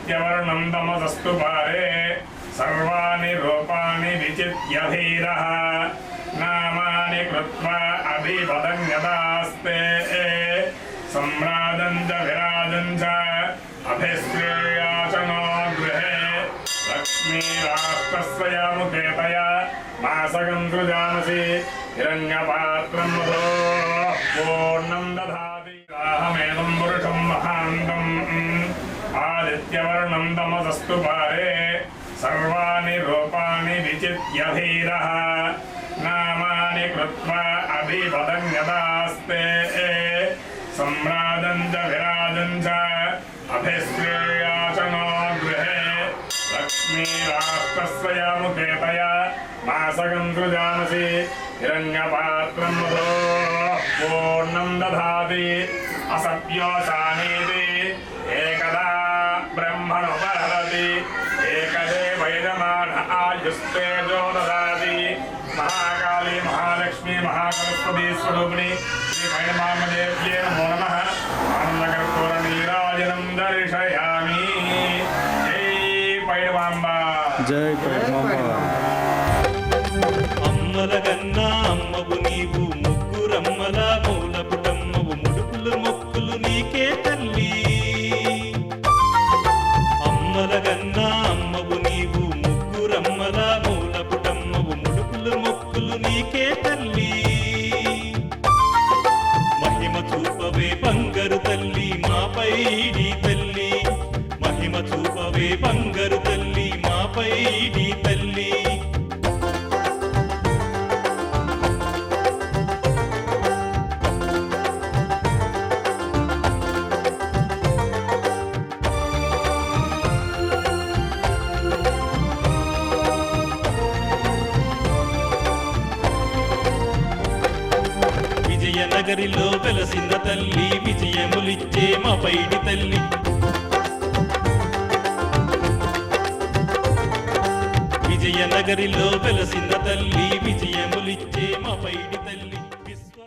नित्यवर्णं भारे पारे सर्वाणि रूपाणि ना नामानि कृत्वा अभिपदन्यदास्ते सम्राजं च विराजं च अभिश्रेयाचनो गृहे लक्ष्मीराष्ट्रस्वया मुखेतया मासकं सृजामसि। हिरण्यपात्रं दधाति। राहमेदं महान्तम्। नित्यवर्णम् तमसस्तु पारे सर्वाणि रूपाणि विचित्यधीरः। नामानि कृत्वा अभिपदङ्गदास्ते सम्राजम् च विराजम् च अभिश्रेयाचनो गृहे। लक्ष्मीराष्ट्रस्य मुखे तया मासकम् कृजानसि हिरङ्गपात्रम् दधाति। असत्योशानीति ददाति एकदेवयजमान आयुस्तेजो ददाति महाकाली महालक्ष्मी महासरस्वती स्वरूपिणी श्रीमहिमामदेव्ये नमो नमः अन्नकर्पूरनीराजनं दर्शयामि जय पैडवाम्बा जय पैडवाम्बा అమ్మల కన్నా అమ్మవు నీవు ముగ్గురమ్మలా ముగ్గురమ్మల మూల పుటమ్మవు ముడుపులు మొక్కులు నీకే తల్లి. మహిమ చూపవే బంగారు తల్లి మాపై తల్లి. మహిమ చూపవే బంగారు తల్లి మాపై నగరిలో వెలసిన తల్లి విజయములిచ్చే మా పైడి తల్లి. విజయనగరిలో వెలసిన తల్లి విజయములిచ్చే మా పైడి తల్లి.